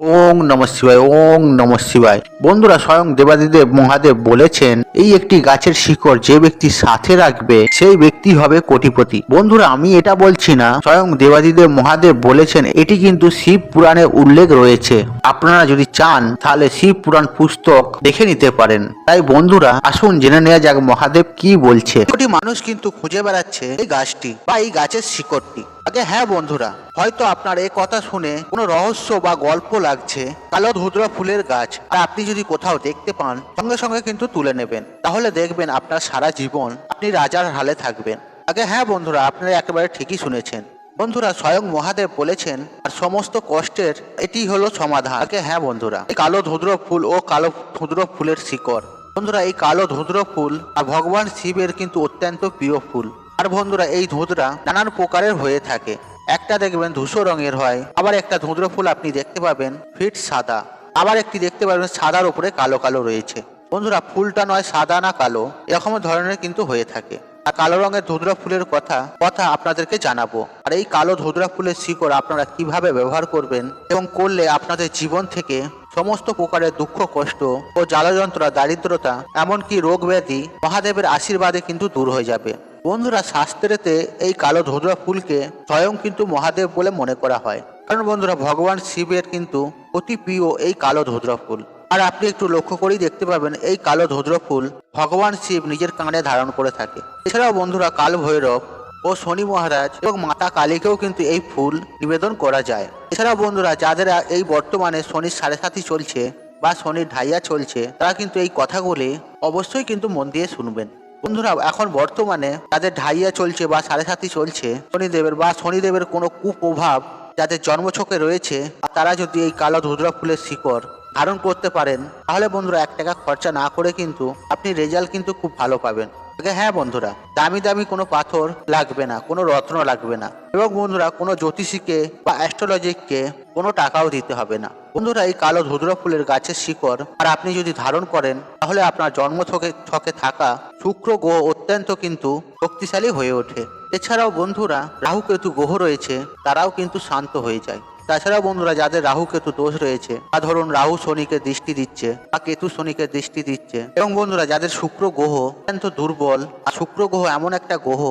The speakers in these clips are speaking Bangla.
ওং নম শিবায়, ওং নম শিবায়। বন্ধুরা স্বয়ং দেবাদিদেব মহাদেব বলেছেন, এই একটি গাছের শিকড় যে ব্যক্তি সাথে রাখবে, সেই ব্যক্তি হবে কোটিপতি। বন্ধুরা, আমি এটা বলছি না, স্বয়ং দেবাদিদেব মহাদেব বলেছেন, এটি কিন্তু শিব পুরাণে উল্লেখ রয়েছে। আপনারা যদি চান, তাহলে শিব পুরাণ পুস্তক দেখে নিতে পারেন। তাই বন্ধুরা, আসুন জেনে নেওয়া যাক মহাদেব কি বলছে। কোটি মানুষ কিন্তু খুঁজে বেড়াচ্ছে এই গাছটি বা এই গাছের শিকড়টি। আগে হ্যাঁ বন্ধুরা, হয়তো আপনার এই কথা শুনে কোনো রহস্য বা গল্প লাগছে, কালো ধুদ্রা ফুলের গাছ, আর আপনি যদি কোথাও দেখতে পান, সঙ্গে সঙ্গে কিন্তু তুলে নেবেন। তাহলে দেখবেন আপনার সারা জীবন আপনি রাজার হালে থাকবেন। আগে হ্যাঁ বন্ধুরা, আপনারা একেবারে ঠিকই শুনেছেন। বন্ধুরা, স্বয়ং মহাদেব বলেছেন, আর সমস্ত কষ্টের এটি হলো সমাধান। আগে হ্যাঁ বন্ধুরা কালো ধুদ্র ফুল ও কালো ধুদ্র ফুলের শিকড়। বন্ধুরা, এই কালো ধুদ্র ফুল আর ভগবান শিবের কিন্তু অত্যন্ত প্রিয় ফুল। আর বন্ধুরা, এই ধুঁধরা নানান প্রকারের হয়ে থাকে। একটা দেখবেন ধূসর রঙের হয়, আবার একটা ধুঁদ্র ফুল আপনি দেখতে পাবেন ফিট সাদা, আবার একটি দেখতে পাবেন সাদার উপরে কালো কালো রয়েছে। বন্ধুরা, ফুলটা নয়, সাদা না কালো, এরকম ধরনের কিন্তু হয়ে থাকে। আর কালো রঙের ধুদ্রা ফুলের কথা কথা আপনাদেরকে জানাব। আর এই কালো ধুদ্রা ফুলের শিকড় আপনারা কীভাবে ব্যবহার করবেন এবং করলে আপনাদের জীবন থেকে সমস্ত প্রকারের দুঃখ, কষ্ট ও জ্বালাযন্ত্রণা দারিদ্রতা, এমনকি রোগ ব্যাধি মহাদেবের আশীর্বাদে কিন্তু দূর হয়ে যাবে। বন্ধুরা, শাস্ত্রেতে এই কালো ধুদ্রা ফুলকে স্বয়ং কিন্তু মহাদেব বলে মনে করা হয়। কারণ বন্ধুরা, ভগবান শিবের কিন্তু অতি প্রিয় এই কালো ধুদ্রা ফুল। আর আপনি একটু লক্ষ্য করেই দেখতে পাবেন, এই কালো ধুদ্রা ফুল ভগবান শিব নিজের কাঁধে ধারণ করে থাকে। এছাড়াও বন্ধুরা কাল ভৈরব ও শনি মহারাজ এবং মাতা কালীকেও কিন্তু এই ফুল নিবেদন করা যায়। এছাড়াও বন্ধুরা, যাদের এই বর্তমানে শনির সাড়ে সাথী চলছে বা শনির ঢাইয়া চলছে, তারা কিন্তু এই কথাগুলি অবশ্যই কিন্তু মন দিয়ে শুনবেন। বন্ধুরা, এখন বর্তমানে যাদের ঢাইয়া চলছে বা সাড়ে সাথী চলছে, শনিদেবের বা শনিদেবের কোনো কুপ্রভাব যাদের জন্মছকে রয়েছে আর তারা যদি এই কালো ধুদ্রা ফুলের শিকড় ধারণ করতে পারেন, তাহলে বন্ধুরা এক টাকা খরচা না করে কিন্তু আপনি রেজাল্ট কিন্তু খুব ভালো পাবেন। হ্যাঁ বন্ধুরা, দামি দামি কোনো পাথর লাগবে না, কোনো রত্ন লাগবে না। এবং বন্ধুরা, কোনো জ্যোতিষীকে বা অ্যাস্ট্রোলজিককে কোনো টাকাও দিতে হবে না। বন্ধুরা, এই কালো ধুদ্রা ফুলের গাছের শিকড় আর আপনি যদি ধারণ করেন, তাহলে আপনার জন্ম ছকে ছকে থাকা শুক্র গ্রহ অত্যন্ত কিন্তু শক্তিশালী হয়ে ওঠে। এছাড়াও বন্ধুরা, রাহু কেতু গ্রহ রয়েছে, তারাও কিন্তু শান্ত হয়ে যায়। তাছাড়াও বন্ধুরা, যাদের রাহু কেতু দোষ রয়েছে বা ধরুন রাহু শনিকে দৃষ্টি দিচ্ছে বা কেতু শনিকে দৃষ্টি দিচ্ছে। এবং বন্ধুরা, যাদের শুক্র গ্রহ অত্যন্ত দুর্বল, আর শুক্র গ্রহ এমন একটা গ্রহ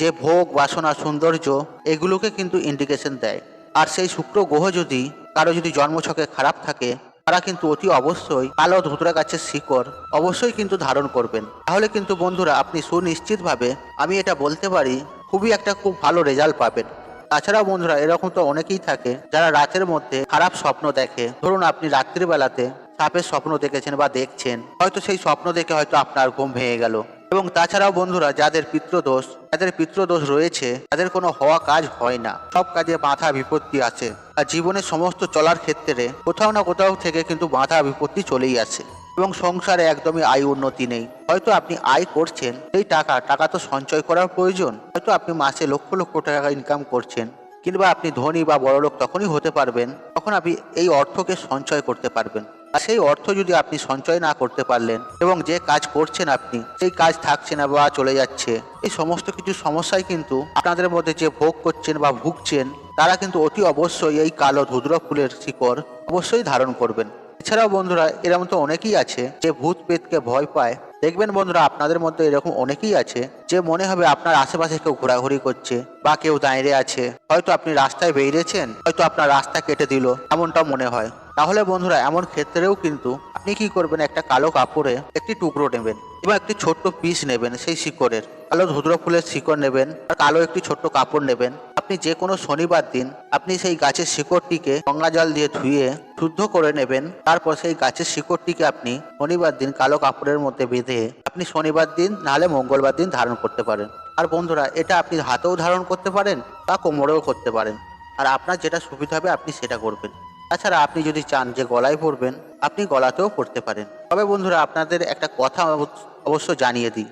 যে ভোগ, বাসনা, সৌন্দর্য এগুলোকে কিন্তু ইন্ডিকেশন দেয়। আর সেই শুক্র গ্রহ যদি কারও যদি জন্মছকে খারাপ থাকে, তারা কিন্তু অতি অবশ্যই কালো ধুতরা গাছের শিকড় অবশ্যই কিন্তু ধারণ করবেন। তাহলে কিন্তু বন্ধুরা, আপনি সুনিশ্চিতভাবে, আমি এটা বলতে পারি, খুবই একটা খুব ভালো রেজাল্ট পাবেন। তাছাড়াও বন্ধুরা, এরকম তো অনেকেই থাকে যারা রাতের মধ্যে খারাপ স্বপ্ন দেখে। ধরুন আপনি রাত্রিবেলাতে সাপের স্বপ্ন দেখেছেন বা দেখছেন, হয়তো সেই স্বপ্ন দেখে হয়তো আপনার ঘুম ভেঙে গেল। এবং তাছাড়াও বন্ধুরা, যাদের পিতৃদোষ যাদের পিতৃদোষ রয়েছে, তাদের কোনো হওয়া কাজ হয় না। সব কাজে বাধা বিপত্তি আছে। আর জীবনের সমস্ত চলার ক্ষেত্রে কোথাও না কোথাও থেকে কিন্তু বাধা বিপত্তি চলেই আছে এবং সংসারে একদমই আয় উন্নতি নেই। হয়তো আপনি আয় করছেন সেই টাকা টাকা তো সঞ্চয় করার প্রয়োজন। হয়তো আপনি মাসে লক্ষ লক্ষ টাকা ইনকাম করছেন, কিংবা আপনি ধনী বা বড়লোক তখনই হতে পারবেন, তখন আপনি এই অর্থকে সঞ্চয় করতে পারবেন। আর সেই অর্থ যদি আপনি সঞ্চয় না করতে পারলেন, এবং যে কাজ করছেন আপনি, সেই কাজ থাকছে না বা চলে যাচ্ছে, এই সমস্ত কিছু সমস্যায় কিন্তু আপনাদের মধ্যে যে ভোগ করছেন বা ভুগছেন, তারা কিন্তু অতি অবশ্যই এই কালো ধুদ্র ফুলের শিকড় অবশ্যই ধারণ করবেন। এছাড়াও বন্ধুরা এরকম তো অনেকেই আছে যে ভূত পেতকে ভয় পায়। দেখবেন বন্ধুরা, আপনাদের মধ্যে এরকম অনেকেই আছে যে মনে হবে আপনার আশেপাশে কেউ ঘোরাঘুরি করছে বা কেউ দাঁড়িয়ে আছে। হয়তো আপনি রাস্তায় বেরিয়েছেন, হয়তো আপনার রাস্তা কেটে দিল এমনটা মনে হয়। তাহলে বন্ধুরা, এমন ক্ষেত্রেও কিন্তু আপনি কি করবেন, একটা কালো কাপড়ে একটি টুকরো নেবেন এবং একটি ছোট্ট পিস নেবেন সেই শিকড়ের। কালো ধুদ্র ফুলের শিকড় নেবেন আর কালো একটি ছোট্ট কাপড় নেবেন। আপনি যে কোনো শনিবার দিন আপনি সেই গাছের শিকড়টিকে গঙ্গা জল দিয়ে ধুয়ে শুদ্ধ করে নেবেন। তারপর সেই গাছের শিকড়টিকে আপনি শনিবার দিন কালো কাপড়ের মধ্যে বেঁধে আপনি শনিবার দিন নাহলে মঙ্গলবার দিন ধারণ করতে পারেন। আর বন্ধুরা, এটা আপনি হাতেও ধারণ করতে পারেন বা কোমরেও করতে পারেন। আর আপনার যেটা সুবিধা হবে আপনি সেটা করবেন। তাছাড়া আপনি যদি চান যে গলায় পরবেন, আপনি গলাতেও পড়তে পারেন। তবে বন্ধুরা, আপনাদের একটা কথা অব- অবশ্য জানিয়ে দিই।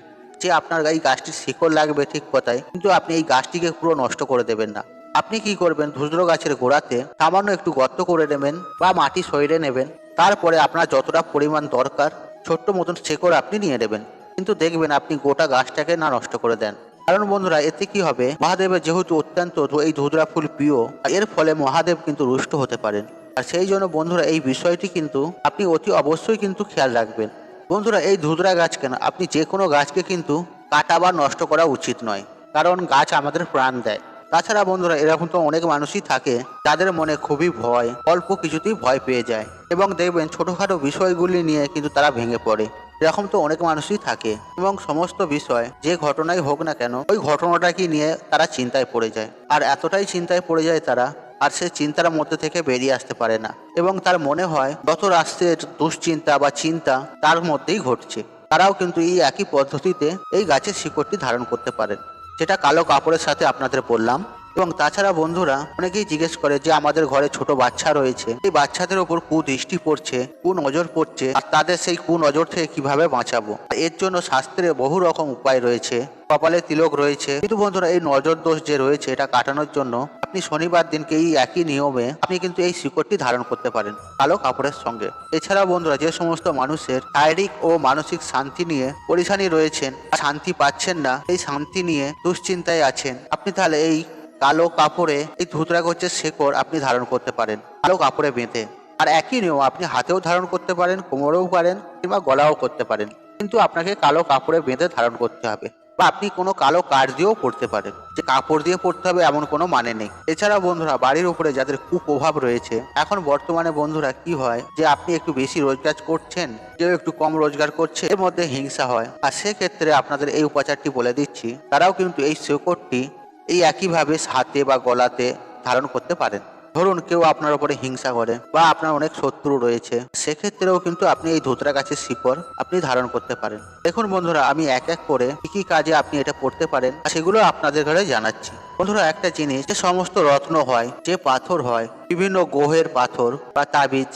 যে আপনার এই গাছটির শিকড় লাগবে ঠিক কথাই, কিন্তু আপনি এই গাছটিকে পুরো নষ্ট করে দেবেন না। আপনি কি করবেন? ধুদ্র গাছের গোড়াতে সামান্য একটু গর্ত করে নেবেন বা মাটি সরিয়ে নেবেন। তারপরে আপনার যতটা পরিমাণ দরকার, ছোট্ট মতন শেকড় আপনি নিয়ে নেবেন। কিন্তু দেখবেন আপনি গোটা গাছটাকে না নষ্ট করে দেন। কারণ বন্ধুরা, এতে কি হবে? মহাদেবের যেহেতু অত্যন্ত এই ধুতরা ফুল প্রিয়, এর ফলে মহাদেব কিন্তু রুষ্ট হতে পারেন। আর সেই জন্য বন্ধুরা, এই বিষয়টি কিন্তু আপনি অতি অবশ্যই কিন্তু খেয়াল রাখবেন। বন্ধুরা, এই ধুতরা গাছ কেন? আপনি যে কোনো গাছকে কিন্তু কাটা বা নষ্ট করা উচিত নয়, কারণ গাছ আমাদের প্রাণ দেয়। তাছাড়া বন্ধুরা, এরকম তো অনেক মানুষই থাকে, যাদের মনে খুবই ভয়, অল্প কিছুতেই ভয় পেয়ে যায়। এবং দেখবেন, ছোটোখাটো বিষয়গুলি নিয়ে কিন্তু তারা ভেঙে পড়ে। এরকম তো অনেক মানুষই থাকে। এবং সমস্ত বিষয়, যে ঘটনাই হোক না কেন, ওই ঘটনাটাকে নিয়ে তারা চিন্তায় পড়ে যায়। আর এতটাই চিন্তায় পড়ে যায় তারা আর সে চিন্তার মধ্যে থেকে বেরিয়ে আসতে পারে না। এবং তার মনে হয়, গত রাষ্ট্রের দুশ্চিন্তা বা চিন্তা তার মধ্যেই ঘটছে। তারাও কিন্তু এই একই পদ্ধতিতে এই গাছের শিকড়টি ধারণ করতে পারেন। যেটা কালো কাপড়ের সাথে আপনাদের বললাম। এবং তাছাড়া বন্ধুরা অনেকেই জিজ্ঞেস করে যে আমাদের ঘরে ছোট বাচ্চা রয়েছে, এই বাচ্চাদের ওপর কুদৃষ্টি পড়ছে, কুনজর পড়ছে, আর তাদের সেই কুনজর থেকে কীভাবে বাঁচাবো? এর জন্য শাস্ত্রে বহু রকম উপায় রয়েছে। কপালে তিলক রয়েছে। কিন্তু বন্ধুরা, এই নজর দোষ যে রয়েছে, এটা কাটানোর জন্য আপনি শনিবার দিনকে এই একই নিয়মে আপনি কিন্তু এই শিকড়টি ধারণ করতে পারেন, কালো কাপড়ের সঙ্গে। এছাড়া বন্ধুরা, যে সমস্ত মানুষের শারীরিক ও মানসিক শান্তি নিয়ে পরিশানি রয়েছেন শান্তি পাচ্ছেন না, এই শান্তি নিয়ে দুশ্চিন্তায় আছেন, আপনি তাহলে এই কালো কাপড়ে এই ধুতরা গোছের শেকড়, আপনি ধারণ করতে পারেন। কালো কাপড়ে বেঁধে, আর একই নিয়ম, আপনি হাতেও ধারণ করতে পারেন, কোমরেও পারেন, কিংবা গলাও করতে পারেন। কিন্তু আপনাকে কালো কাপড়ে বেঁধে ধারণ করতে হবে, বা আপনি কোনো কালো কাঠ দিয়েও পড়তে পারেন। যে কাপড় দিয়ে পড়তে হবে, এমন কোনো মানে নেই। এছাড়া বন্ধুরা, বাড়ির উপরে যাদের কুপ্রভাব রয়েছে, এখন বর্তমানে বন্ধুরা কি হয়, যে আপনি একটু বেশি রোজগার করছেন, কেউ একটু কম রোজগার করছে, এর মধ্যে হিংসা হয়। আর সেক্ষেত্রে আপনাদের এই উপাচারটি বলে দিচ্ছি, তারাও কিন্তু এই শেকড়টি এই একইভাবে হাতে বা গলাতে ধারণ করতে পারেন। ধরুন কেউ আপনার উপরে হিংসা করে বা আপনার অনেক শত্রু রয়েছে, সেক্ষেত্রেও কিন্তু আপনি এই ধুতরা গাছের শিকড় আপনি ধারণ করতে পারেন। দেখুন বন্ধুরা, আমি এক এক করে কি কি কাজে আপনি এটা পড়তে পারেন সেগুলো আপনাদের ঘরে জানাচ্ছি। বন্ধুরা, একটা জিনিস, যে সমস্ত রত্ন হয়, যে পাথর হয়, বিভিন্ন গ্রহের পাথর বা তাবিজ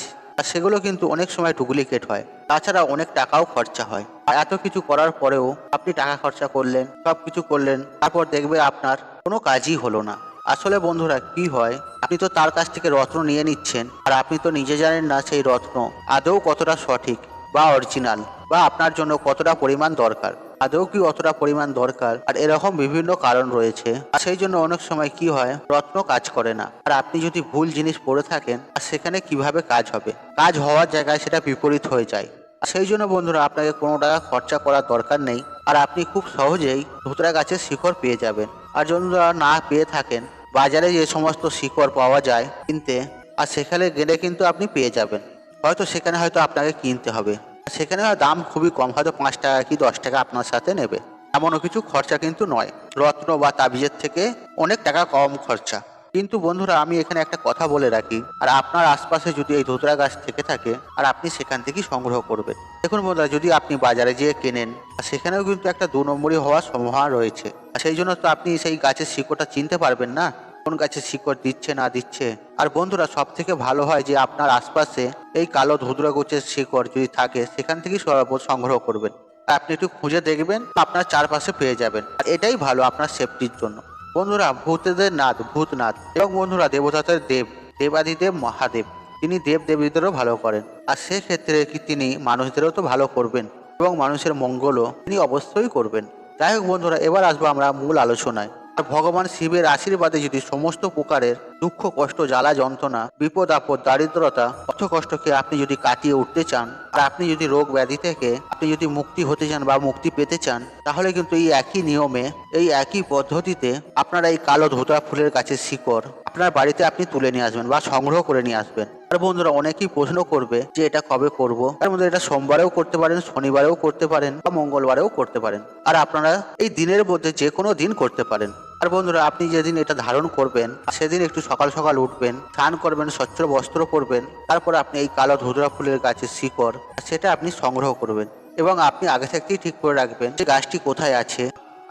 সেগুলো কিন্তু অনেক সময় ডুপ্লিকেট হয়। তাছাড়া অনেক টাকাও খরচা হয়। এত কিছু করার পরেও আপনি টাকা খরচা করলেন সব কিছু করলেন, তারপর দেখবে আপনার কোনো কাজই হলো না। আসলে বন্ধুরা, কি হয়? আপনি তো তার কাছ থেকে রত্ন নিয়ে নিচ্ছেন, আর আপনি তো নিজে জানেন না সেই রত্ন আদৌ কতটা সঠিক বা অরিজিনাল বা আপনার জন্য কতটা পরিমাণ দরকার। আদৌ কি অতটা পরিমাণ দরকার? আর এরকম বিভিন্ন কারণ রয়েছে। আর সেই জন্য অনেক সময় কি হয়? রত্ন কাজ করে না। আর আপনি যদি ভুল জিনিস পড়ে থাকেন, আর সেখানে কীভাবে কাজ হবে? কাজ হওয়ার জায়গায় সেটা বিপরীত হয়ে যায়। আর সেই জন্য বন্ধুরা, আপনাকে কোনো টাকা খরচা করার দরকার নেই। আর আপনি খুব সহজেই ধুতরা গাছের শিকড় পেয়ে যাবেন। আর বন্ধুরা না পেয়ে থাকেন। বাজারে যে সমস্ত শিকড় পাওয়া যায় কিনতে, আর সেখানে গেলে কিন্তু আপনি পেয়ে যাবেন। হয়তো সেখানে হয়তো আপনাকে কিনতে হবে। সেখানে দাম খুবই কম, হয়তো পাঁচ টাকা কি দশ টাকা আপনার সাথে নেবে। এমনও কিছু খরচা কিন্তু নয়। রত্ন বা তাবিজের থেকে অনেক টাকা কম খরচা। কিন্তু বন্ধুরা, আমি এখানে একটা কথা বলে রাখি। আর আপনার আশপাশে যদি এই ধুতরা গাছ থেকে থাকে, আর আপনি সেখান থেকেই সংগ্রহ করবেন। দেখুন বন্ধুরা, যদি আপনি বাজারে যেয়ে কেনেন সেখানেও কিন্তু একটা দু নম্বরই হওয়ার সম্ভাবনা রয়েছে। সেই জন্য তো আপনি সেই গাছের শিকড়টা চিনতে পারবেন না। কোন গাছের শিকড় দিচ্ছে, না দিচ্ছে। আর বন্ধুরা সব থেকে ভালো হয় যে আপনার আশপাশে এই কালো ধুতরা গোছের শিকড় যদি থাকে, সেখান থেকেই সর্ব- সংগ্রহ করবেন। আর আপনি একটু খুঁজে দেখবেন, আপনার চারপাশে পেয়ে যাবেন। আর এটাই ভালো আপনার সেফটির জন্য। বন্ধুরা, ভূতেদের নাথ ভূতনাথ এবং বন্ধুরা, দেবতাদের দেব, দেবাদিদেব, মহাদেব। তিনি দেব দেবীদেরও ভালো করেন। আর সেক্ষেত্রে কি তিনি মানুষদেরও তো ভালো করবেন। এবং মানুষের মঙ্গলও তিনি অবশ্যই করবেন। যাই হোক বন্ধুরা, এবার আসব আমরা মূল আলোচনায়। আর ভগবান শিবের আশীর্বাদে যদি সমস্ত প্রকারের দুঃখ, কষ্ট, জ্বালা, যন্ত্রণা, বিপদ, আপদ, দারিদ্রতা অর্থ কষ্টকে আপনি যদি কাটিয়ে উঠতে চান, আর আপনি যদি রোগ ব্যাধি থেকে আপনি যদি মুক্তি হতে চান বা মুক্তি পেতে চান, তাহলে কিন্তু এই একই নিয়মে, এই একই পদ্ধতিতে আপনারা এই কালো ধোতরা ফুলের কাছে শিকড় আপনার বাড়িতে আপনি তুলে নিয়ে আসবেন বা সংগ্রহ করে নিয়ে আসবেন। আর বন্ধুরা, অনেকেই প্রশ্ন করবে যে এটা কবে করব? তার মধ্যে এটা সোমবারেও করতে পারেন, শনিবারেও করতে পারেন বা মঙ্গলবারেও করতে পারেন। আর আপনারা এই দিনের মধ্যে যে কোনো দিন করতে পারেন। আর বন্ধুরা, আপনি যেদিন এটা ধারণ করবেন, সেদিন একটু সকাল সকাল উঠবেন, স্নান করবেন, স্বচ্ছ বস্ত্র পরবেন, তারপর আপনি এই কালো ধুতরা ফুলের গাছের শিকড়, সেটা আপনি সংগ্রহ করবেন এবং আপনি আগে থেকেই ঠিক করে রাখবেন যে গাছটি কোথায় আছে,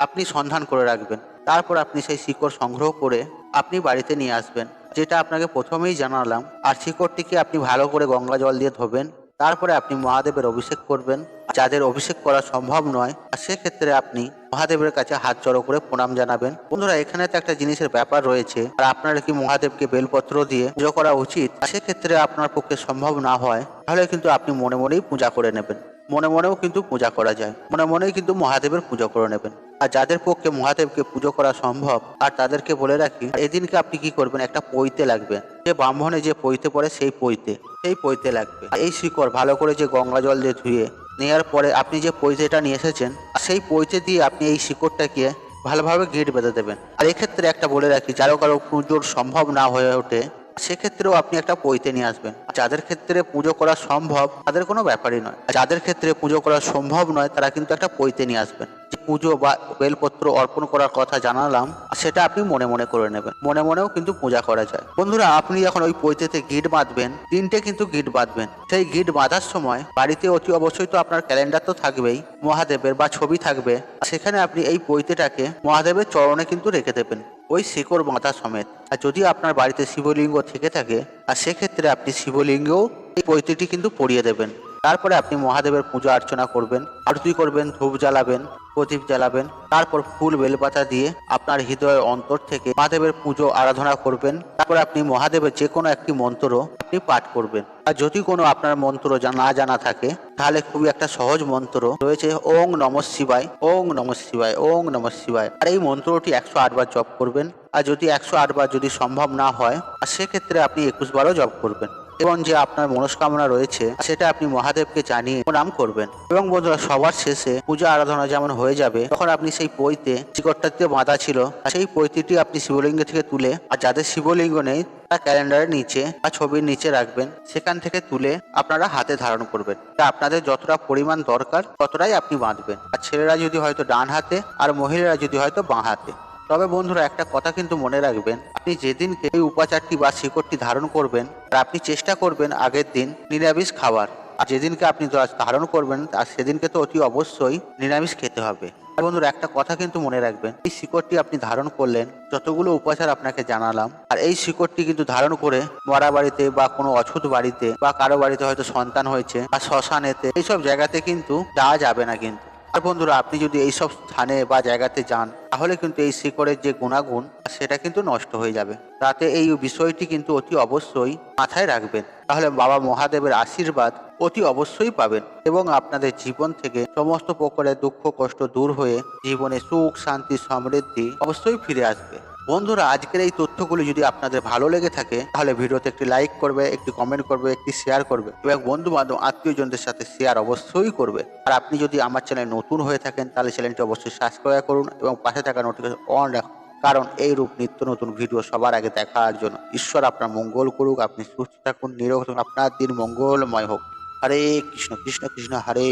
আপনি সন্ধান করে রাখবেন। তারপর আপনি সেই শিকড় সংগ্রহ করে আপনি বাড়িতে নিয়ে আসবেন, যেটা আপনাকে প্রথমেই জানালাম। আর শিকড়টিকে আপনি ভালো করে গঙ্গা জল দিয়ে ধোবেন তারপরে আপনি মহাদেবের অভিষেক করবেন। যাদের অভিষেক করা সম্ভব নয়, আর সেক্ষেত্রে আপনি মহাদেবের কাছে হাত জড়ো করে প্রণাম জানাবেন। বন্ধুরা, এখানে তো একটা জিনিসের ব্যাপার রয়েছে, আর আপনারা কি মহাদেবকে বেলপত্র দিয়ে পুজো করা উচিত? সেক্ষেত্রে আপনার পক্ষে সম্ভব না হয়, তাহলে কিন্তু আপনি মনে মনেই পূজা করে নেবেন। মনে মনেও কিন্তু পূজা করা যায়। মনে মনেই কিন্তু মহাদেবের পুজো করে নেবেন। আর যাদের পক্ষে মহাদেবকে পুজো করা সম্ভব, আর তাদেরকে বলে রাখি, এদিনকে আপনি কি করবেন? একটা পৈতে লাগবে। যে ব্রাহ্মণে যে পৈতে পড়ে সেই পৈতে সেই পৈতে লাগবে। এই শিকড় ভালো করে যে গঙ্গা জল দিয়ে ধুয়ে নেওয়ার পরে আপনি যে পৈতেটা নিয়ে এসেছেন সেই পৈতে দিয়ে আপনি এই শিকড়টাকে ভালোভাবে গেট বেঁধে দেবেন। আর এক্ষেত্রে একটা বলে রাখি, যারো কারও পুজোর সম্ভব না হয়ে ওঠে সেক্ষেত্রেও আপনি একটা পৈতে নিয়ে আসবেন। যাদের ক্ষেত্রে পুজো করা সম্ভব, তাদের কোনো ব্যাপারই নয়। যাদের ক্ষেত্রে পুজো করা সম্ভব নয়, তারা কিন্তু একটা পৈতে নিয়ে আসবেন। পুজো বা বেলপত্র অর্পণ করার কথা জানালাম, সেটা আপনি মনে মনে করে নেবেন। মনে মনেও কিন্তু পূজা করা যায়। বন্ধুরা, আপনি যখন ওই পৈতেতে গিট বাঁধবেন, তিনটে কিন্তু গিট বাঁধবেন। সেই গিট বাঁধার সময় বাড়িতে অতি অবশ্যই তো আপনার ক্যালেন্ডার তো থাকবেই, মহাদেবের বা ছবি থাকবে। সেখানে আপনি এই পৈতেটাকে মহাদেবের চরণে কিন্তু রেখে দেবেন। ওই শিকড় বাঁধা সমেত। আর যদি আপনার বাড়িতে শিবলিঙ্গ থেকে থাকে, আর সেক্ষেত্রে আপনি শিবলিঙ্গও এই পৈতৃটি কিন্তু পড়িয়ে দেবেন। তারপরে আপনি মহাদেবের পূজা অর্চনা করবেন, আরতি করবেন, ধূপ জ্বালাবেন, প্রদীপ জ্বালাবেন, তারপর ফুল বেলপাতা দিয়ে আপনার হৃদয়ের অন্তর থেকে মহাদেবের পুজো আরাধনা করবেন। তারপর আপনি মহাদেবের যে কোনো একটি মন্ত্র আপনি পাঠ করবেন। আর যদি কোনো আপনার মন্ত্র না জানা থাকে, তাহলে খুবই একটা সহজ মন্ত্র রয়েছে, ওং নম শিবায়, ওং নম শিবায়, ওং নম শিবায়। আর এই মন্ত্রটি একশো আটবার জপ করবেন। আর যদি একশো আটবার যদি সম্ভব না হয়, আর সেক্ষেত্রে আপনি একুশ বারও জপ করবেন। এবং যে আপনার মনস্কামনা রয়েছে, সেটা আপনি মহাদেবকে জানিয়ে প্রণাম করবেন। এবং বন্ধুরা, সবার শেষে পূজা আরাধনা যেমন হয়ে যাবে, তখন আপনি সেই পৈতে শিকড়টাতে বাঁধা ছিল সেই পৈতিটি আপনি শিবলিঙ্গ থেকে তুলে, আর যাদের শিবলিঙ্গ নেই, তার ক্যালেন্ডারের নিচে বা ছবির নিচে রাখবেন, সেখান থেকে তুলে আপনারা হাতে ধারণ করবেন। তা আপনাদের যতটা পরিমাণ দরকার, ততটাই আপনি বাঁধবেন। আর ছেলেরা যদি হয়তো ডান হাতে, আর মহিলারা যদি হয়তো বাঁ হাতে। তবে বন্ধুরা, একটা কথা কিন্তু মনে রাখবেন, আপনি যেদিনকে এই উপাচারটি বা শিকড়টি ধারণ করবেন আর আপনি চেষ্টা করবেন আগের দিন নিরামিষ খাবার। আর যেদিনকে আপনি ধারণ করবেন আর সেদিনকে তো অতি অবশ্যই নিরামিষ খেতে হবে। বন্ধুরা, একটা কথা কিন্তু মনে রাখবেন, এই শিকড়টি আপনি ধারণ করলেন, যতগুলো উপাচার আপনাকে জানালাম, আর এই শিকড়টি কিন্তু ধারণ করে মরা বাড়িতে বা কোনো অছুত বাড়িতে বা কারও বাড়িতে হয়তো সন্তান হয়েছে বা শ্মশানেতে, এইসব জায়গাতে কিন্তু যাওয়া যাবে না কিন্তু। আর বন্ধুরা, আপনি যদি এইসব স্থানে বা জায়গাতে যান, তাহলে কিন্তু এই শিকড়ের যে গুণাগুণ, সেটা কিন্তু নষ্ট হয়ে যাবে। তাতে এই বিষয়টি কিন্তু অতি অবশ্যই মাথায় রাখবেন। তাহলে বাবা মহাদেবের আশীর্বাদ অতি অবশ্যই পাবেন এবং আপনাদের জীবন থেকে সমস্ত প্রকারের দুঃখ, কষ্ট দূর হয়ে জীবনে সুখ, শান্তি, সমৃদ্ধি অবশ্যই ফিরে আসবে। বন্ধুরা, আজকের এই তথ্যগুলি যদি আপনাদের ভালো লেগে থাকে, তাহলে ভিডিওতে একটি লাইক করবে, একটি কমেন্ট করবে, একটি শেয়ার করবে এবং বন্ধু বান্ধব আত্মীয়জনদের সাথে শেয়ার অবশ্যই করবে। আর আপনি যদি আমার চ্যানেল নতুন হয়ে থাকেন, তাহলে চ্যানেলটি অবশ্যই সাবস্ক্রাইব করুন এবং পাশে থাকা নোটিফিকেশন অন রাখুন। কারণ এই রূপ নিত্য নতুন ভিডিও সবার আগে দেখার জন্য ঈশ্বর আপনার মঙ্গল করুক, আপনি সুস্থ থাকুন, নিরোগ আপনার দিন মঙ্গলময় হোক। হরে কৃষ্ণ কৃষ্ণ কৃষ্ণ, হরে